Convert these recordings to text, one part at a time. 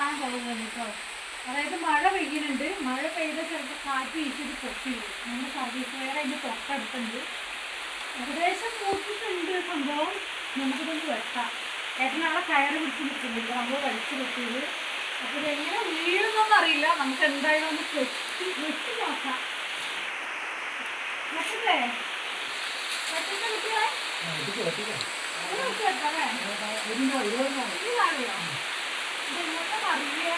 വെട്ടാൻ പോകുന്നത് കേട്ടോ അതായത് മഴ പെയ്യുന്നുണ്ട്. മഴ പെയ്ത ചിലപ്പോൾ കാറ്റ് വീശിട്ട് പൊട്ടി നമ്മൾ സർവീസ് വേറെ അതിന്റെ തൊട്ടടുത്തുണ്ട്. ഏകദേശം നോക്കിയിട്ടുണ്ട് സംഭവം. നമുക്കിതൊന്ന് വെട്ടാം ഏട്ടൻ നാളെ കയറ് പിടിച്ച് നിൽക്കുന്നുണ്ട്. നമ്മൾ വലിച്ചു പൊട്ടിയത് അപ്പോൾ ഇതെങ്ങനെ വീഴുന്നൊന്നും അറിയില്ല. നമുക്ക് എന്തായാലും ഒന്ന് വെട്ടി വെട്ടി നോക്കാം. വെട്ടല്ലേ വെട്ടിന്റെ കുട്ടികളെ? ഇത് വെട്ടി വെക്കാം അല്ലേ ഇത് കാണിയോ ഇതെങ്ങോട്ടാ അറിയാ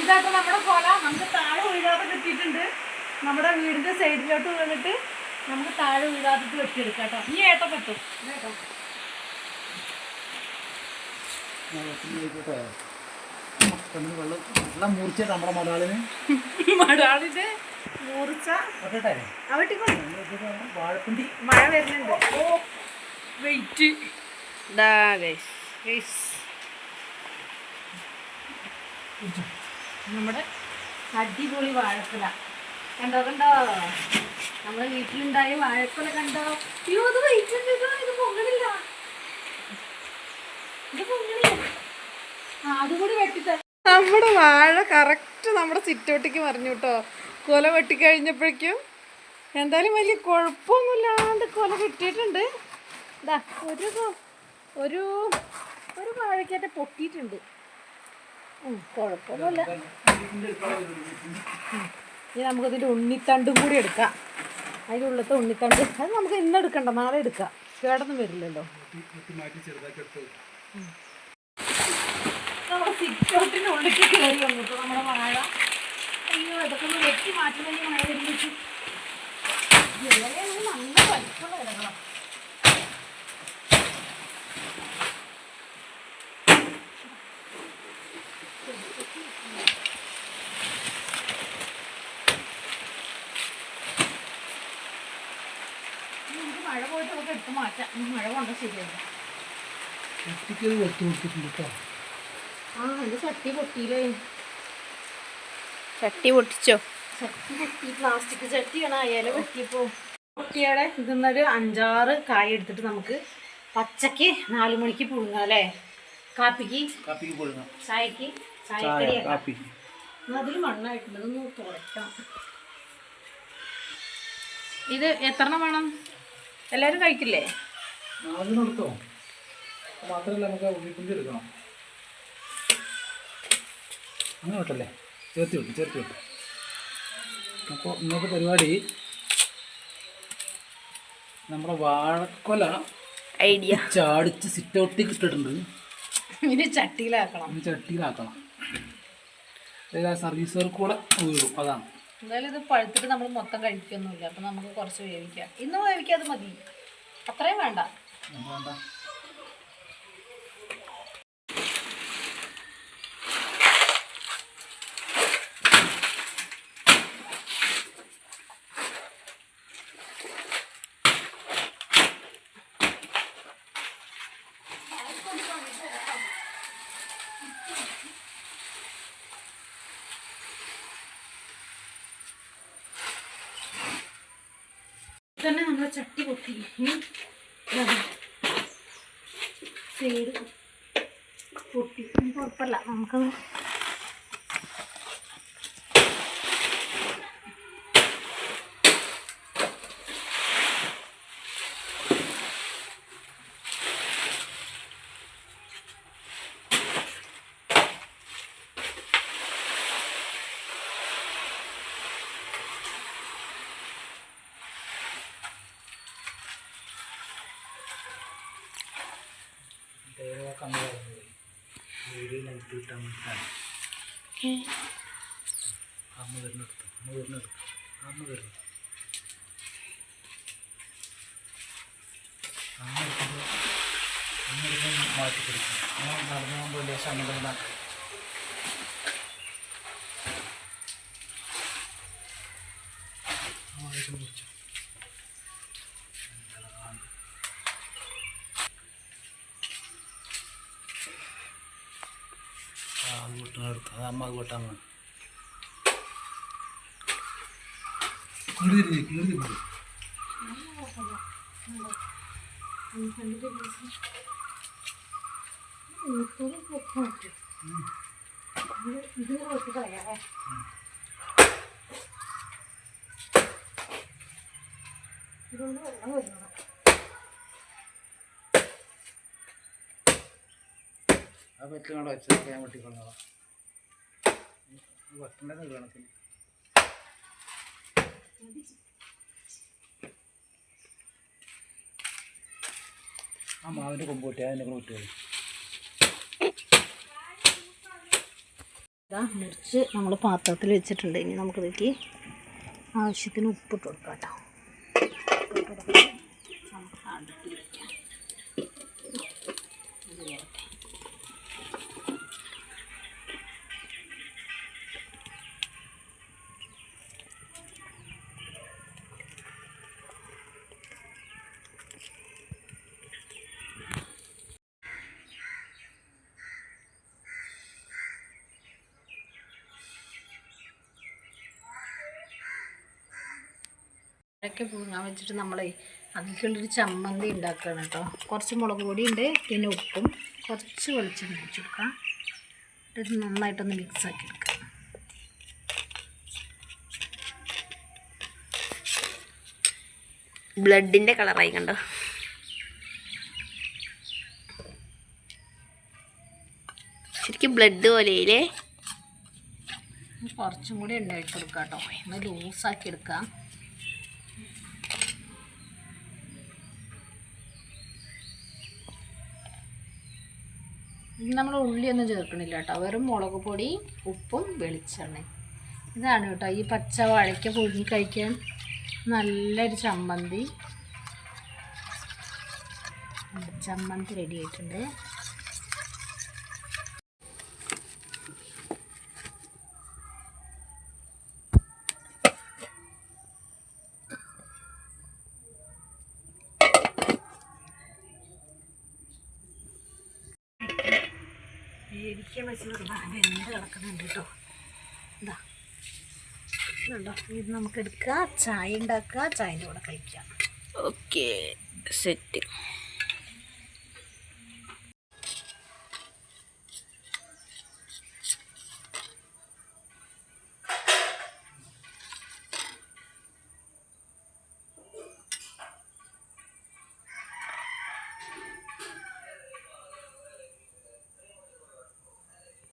ഇതാട്ടോ നമ്മുടെ കൊല. നമുക്ക് താഴെ വീഴാതെ കിട്ടിയിട്ടുണ്ട്. നമ്മുടെ വീടിന്റെ സൈഡിലോട്ട് വീണിട്ട് നമുക്ക് താഴെ വീഴാതിട്ട് വെട്ടിയെടുക്കാം കേട്ടോ. ഈ ഏട്ട പറ്റും കേട്ടോ. വെള്ളം. വെള്ളം മൂർച്ച നമ്മുടെ മലയാളിന്. മടാളിന്റെ മൂർച്ച. വാഴപ്പിണ്ടി. മഴ വരുന്നുണ്ട്. ഓ വെയിറ്റ് നമ്മുടെ അടിപൊളി വാഴക്കുല കണ്ടോ കണ്ടോ? നമ്മുടെ വീട്ടിലുണ്ടായ വാഴക്കുല കണ്ടോ? അയ്യോ അത് വെയിറ്റ് ഉണ്ട് ഇത് പൊങ്ങണില്ല ഇത് പൊങ്ങണില്ല ആ അതുകൂടി വെട്ടിത്ത നമ്മുടെ വാഴ കറക്റ്റ് നമ്മുടെ സിറ്റോട്ടിക്ക് മറിഞ്ഞു കേട്ടോ കൊല വെട്ടിക്കഴിഞ്ഞപ്പോഴേക്കും എന്തായാലും വലിയ കുഴപ്പമൊന്നുമില്ലാണ്ട് കൊല കിട്ടിയിട്ടുണ്ട് ഇതാ ഒരു ഒരു ഒരു വാഴക്കറ്റ പൊട്ടിയിട്ടുണ്ട്. കുഴപ്പമൊന്നുമില്ല. ഇനി നമുക്കതിന്റെ ഉണ്ണിത്തണ്ടും കൂടി എടുക്കാം. അതിന്റെ ഉള്ളത്തെ ഉണ്ണിത്തണ്ട്. അത് നമുക്ക് ഇന്ന് എടുക്കണ്ട നാളെ എടുക്കാം. കേടൊന്നും വരില്ലല്ലോ. സിറ്റൗട്ടിന്റെ ഉള്ളിലേക്ക് കയറി വന്നു. ഇപ്പോൾ നമ്മുടെ വാഴ. അയ്യോ ഇതൊക്കെ ഒന്ന് വെട്ടി മാറ്റുന്നതിന് മഴ വരുമ്പോഴേക്കും ഇലയാണ് നല്ല വലിപ്പുള്ള ഇലകളാണ് മഴ പോയിട്ട് നമുക്ക് എടുത്ത് മാറ്റാം. മഴ കൊണ്ട ശരിയല്ല. കുട്ടിക്കത് വെട്ടി കൊടുത്തിട്ടുണ്ട് കേട്ടോ. ആ എന്റെ ചട്ടി പൊട്ടിയില്ലേ? ചട്ടി പൊട്ടിച്ചോ? ചട്ടി പൊട്ടി പ്ലാസ്റ്റിക് ചട്ടിയാണ് ആ ഇല പൊട്ടിയാടെ പൊട്ടിയുടെ ഇതിന്നൊരു അഞ്ചാറ് കായ എടുത്തിട്ട് നമുക്ക് പച്ചക്ക് നാല് മണിക്ക് പുഴുങ്ങാം അല്ലേ? കാപ്പിക്ക്? കാപ്പിക്ക് ചായക്ക്? ചായ ചായക്കടിയാക്കാം. കാപ്പി. അതിൽ മണ്ണായിട്ടുണ്ട് ഇതൊന്ന് തുറക്കാം. ഇത് എത്ര വേണം? എല്ലാവരും കഴിക്കില്ലേ? മാത്രമല്ല നമുക്ക് എടുക്കണം. അങ്ങനെ വിട്ടല്ലേ ചേർത്ത് വിട്ടു ചേർത്ത് വിട്ടു അപ്പോൾ ഇന്നത്തെ പരിപാടി നമ്മുടെ വാഴക്കൊല ഐഡിയ. ചാടിച്ച് സിറ്റ് ഔട്ടിൽ ഇട്ടിട്ടുണ്ട്. ഇനി ചട്ടിയിലാക്കണം. ഇനി ചട്ടിയിലാക്കണം. അതായത് ആ സർവീസുകാർ കൂടെ വീഴും അതാണ്. എന്തായാലും ഇത് പഴുത്തിട്ട് നമ്മൾ മൊത്തം കഴിക്കൊന്നുമില്ല. അപ്പം നമുക്ക് കുറച്ച് വേവിക്കാം. ഇന്ന് വേവിക്കാതെ മതി. അത്രയും വേണ്ട. വേണ്ട? തന്നെ നമ്മൾ ചട്ടി പൊട്ടി. സൈഡ് പൊട്ടി. കുഴപ്പമില്ല. നമുക്ക് അമ്മ വരുന്നെടുത്ത് അമ്മ വരുന്നെടുത്ത് അമ്മ വരുന്നു അമ്മ എടുക്കുമ്പോൾ അമ്മ എടുക്കുമ്പോൾ മാറ്റി പിടിക്കും അമ്മ നടന്നു പോകുമ്പോൾ ലേശം അമ്മ തന്നെ അമ്മ വീട്ടിൽ ആ അത് അമ്മ അത് പൊട്ടാൻ വേണം കീറി തിരിഞ്ഞ്, കീറി തിരിഞ്ഞ്. ഇത് നോക്കി. കളയാവേ ഇതുകൊണ്ട് വെള്ളം വരുന്നത് ആ വെച്ചൊക്കെ ഞാൻ വെട്ടിക്കൊള്ളാം വെട്ടേണ്ടത് കണക്കിന് ആ മാവിന്റെ കൊമ്പ് പൊട്ടി അതിന്റെ കൂടെ വിട്ടു ഇതാ മുറിച്ച് നമ്മൾ പാത്രത്തിൽ വെച്ചിട്ടുണ്ട്. ഇനി നമുക്ക് നോക്കി ആവശ്യത്തിന് ഉപ്പിട്ട് കൊടുക്കാം കേട്ടോ. നമുക്ക് അടുപ്പിൽ വയ്ക്കാം ഇതൊക്കെ പുഴുങ്ങാൻ വെച്ചിട്ട് നമ്മളെ അതിലേക്കുള്ളൊരു ചമ്മന്തി ഉണ്ടാക്കുകയാണ് കേട്ടോ. കുറച്ച് മുളക് പൊടി ഉണ്ട് പിന്നെ ഉപ്പും കുറച്ച് വെളിച്ചെണ്ണ ഒഴിച്ച് കൊടുക്കാം. ഇത് നന്നായിട്ടൊന്ന് മിക്സ് ആക്കി എടുക്കാം. ബ്ലഡിന്റെ കളറായി കണ്ടോ? ശരിക്കും ബ്ലഡ് പോലെയില്ലേ? കുറച്ചും കൂടി ഉണ്ടാക്കി കൊടുക്കാം കേട്ടോ. ഒന്ന് ലൂസാക്കി എടുക്കാം. നമ്മൾ ഉള്ളിയൊന്നും ചേർക്കണില്ല കേട്ടോ. വെറും മുളക് പൊടി ഉപ്പും വെളിച്ചെണ്ണയും. ഇതാണ് കേട്ടോ. ഈ പച്ച വാഴയ്ക്ക പുഴുങ്ങി കഴിക്കാൻ നല്ലൊരു ചമ്മന്തി. ചമ്മന്തി റെഡി ആയിട്ടുണ്ട്. വേവിക്കാൻ വെച്ചത് വെന്ത് കിടക്കുന്നുണ്ട് കേട്ടോ. എന്താ ഇതുണ്ടോ? ഇത് നമുക്ക് എടുക്കുക ചായ ഉണ്ടാക്കുക ചായന്റെ കൂടെ കഴിക്കാം. Okay set